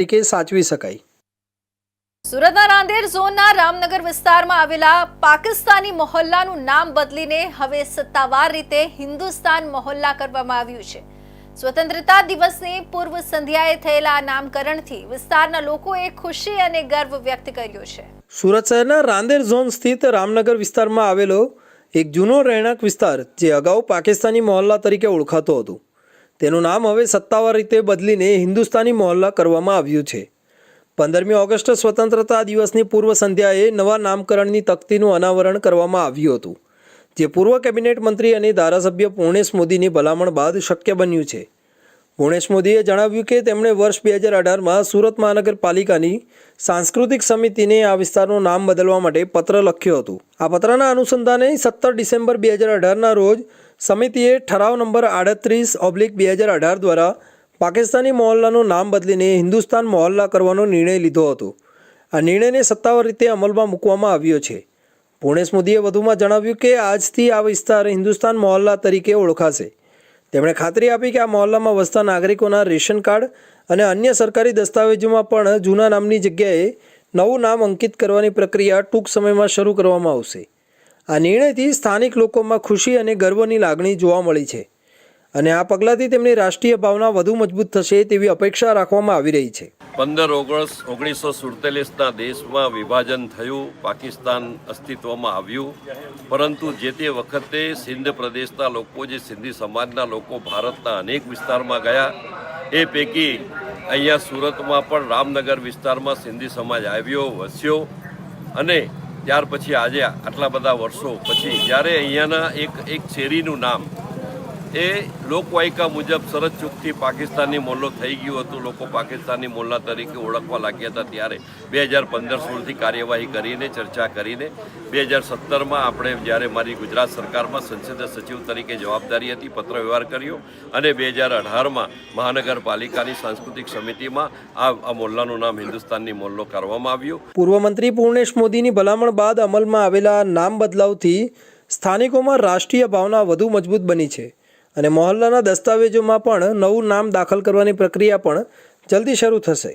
તરીકે સાચવી શકાય. સુરતના રાંદેર ઝોનના રામનગર વિસ્તારમાં આવેલા પાકિસ્તાની મોહલ્લાનું નામ બદલીને હવે સત્તાવાર રીતે હિન્દુસ્તાન મોહલ્લા કરવામાં આવ્યું છે. સ્વતંત્રતા દિવસની પૂર્વ સંધ્યાએ થયેલા આ નામકરણથી વિસ્તારના લોકોએ ખુશી અને ગર્વ વ્યક્ત કર્યો છે. સુરત શહેરના રાંદેર ઝોન સ્થિત રામનગર વિસ્તારમાં આવેલો એક જૂનો રહેણાંક વિસ્તાર જે અગાઉ પાકિસ્તાની મોહલ્લા તરીકે ઓળખાતો હતો. તેનું નામ હવે સત્તાવાર રીતે બદલીને હિન્દુસ્તાની મોહલ્લા કરવામાં આવ્યું છે. પંદરમી ઓગસ્ટ સ્વતંત્રતા દિવસની પૂર્વ સંધ્યાએ નવા નામકરણની તકતીનું અનાવરણ કરવામાં આવ્યું હતું, જે પૂર્વ કેબિનેટ મંત્રી અને ધારાસભ્ય પૂર્ણેશ મોદીની ભલામણ બાદ શક્ય બન્યું છે. પૂર્ણેશ મોદીએ જણાવ્યું કે તેમણે વર્ષ બે હજાર અઢારમાં સુરત મહાનગરપાલિકાની સાંસ્કૃતિક સમિતિને આ વિસ્તારનું નામ બદલવા માટે પત્ર લખ્યો હતો. આ પત્રના અનુસંધાને સત્તર ડિસેમ્બર બે હજાર અઢારના રોજ સમિતિએ ઠરાવ નંબર આડત્રીસ ઓબ્લિક બે હજાર અઢાર દ્વારા પાકિસ્તાની મોહલ્લાનું નામ બદલીને હિન્દુસ્તાન મોહલ્લા કરવાનો નિર્ણય લીધો હતો. આ નિર્ણયને સત્તાવાર રીતે અમલમાં મૂકવામાં આવ્યો છે. પૂર્ણેશ મોદીએ વધુમાં જણાવ્યું કે આજથી આ વિસ્તાર હિન્દુસ્તાન મોહલ્લા તરીકે ઓળખાશે. તેમણે ખાતરી આપી કે આ મોહલ્લામાં વસતા નાગરિકોના રેશન કાર્ડ અને અન્ય સરકારી દસ્તાવેજોમાં પણ જૂના નામની જગ્યાએ નવું નામ અંકિત કરવાની પ્રક્રિયા ટૂંક સમયમાં શરૂ કરવામાં આવશે. આ નિર્ણયથી સ્થાનિક લોકોમાં ખુશી અને ગર્વની લાગણી જોવા મળી છે અને આ પગલાંથી તેમની રાષ્ટ્રીય ભાવના વધુ મજબૂત થશે તેવી અપેક્ષા રાખવામાં આવી રહી છે. પંદર ઓગસ્ટ ઓગણીસો સુડતાલીસના દેશમાં વિભાજન થયું, પાકિસ્તાન અસ્તિત્વમાં આવ્યું. પરંતુ જે તે વખતે સિંધ પ્રદેશના લોકો જે સિંધી સમાજના લોકો ભારતના અનેક વિસ્તારમાં ગયા, એ પૈકી અહીંયા સુરતમાં પણ રામનગર વિસ્તારમાં સિંધી સમાજ આવ્યો, વસ્યો. અને ત્યાર પછી આજે આટલા બધા વર્ષો પછી જ્યારે અહીંયાના એક એક શેરીનું નામ એ લોકવાયકા મુજબ સરહદ ચૂકથી પાકિસ્તાની મોલ્લો થઈ ગયું હતું. લોકો પાકિસ્તાની મોલ્લા તરીકે ઓળખવા લાગ્યા હતા ત્યારે બે હજાર પંદર સોળથી કાર્યવાહી કરીને, ચર્ચા કરીને બે હજાર સત્તરમાં આપણે જ્યારે મારી ગુજરાત સરકારમાં સંસદીય સચિવ તરીકે જવાબદારી હતી પત્ર વ્યવહાર કર્યો અને બે હજાર અઢારમાં મહાનગરપાલિકાની સાંસ્કૃતિક સમિતિમાં આ મોલ્લાનું નામ હિન્દુસ્તાનની મોલ્લો કરવામાં આવ્યું. પૂર્વ મંત્રી પૂર્ણેશ મોદીની ભલામણ બાદ અમલમાં આવેલા નામ બદલાવથી સ્થાનિકોમાં રાષ્ટ્રીય ભાવના વધુ મજબૂત બની છે. અને મોહલ્લાના દસ્તાવેજોમાં પણ નવું નામ દાખલ કરવાની પ્રક્રિયા પણ જલ્દી શરૂ થશે.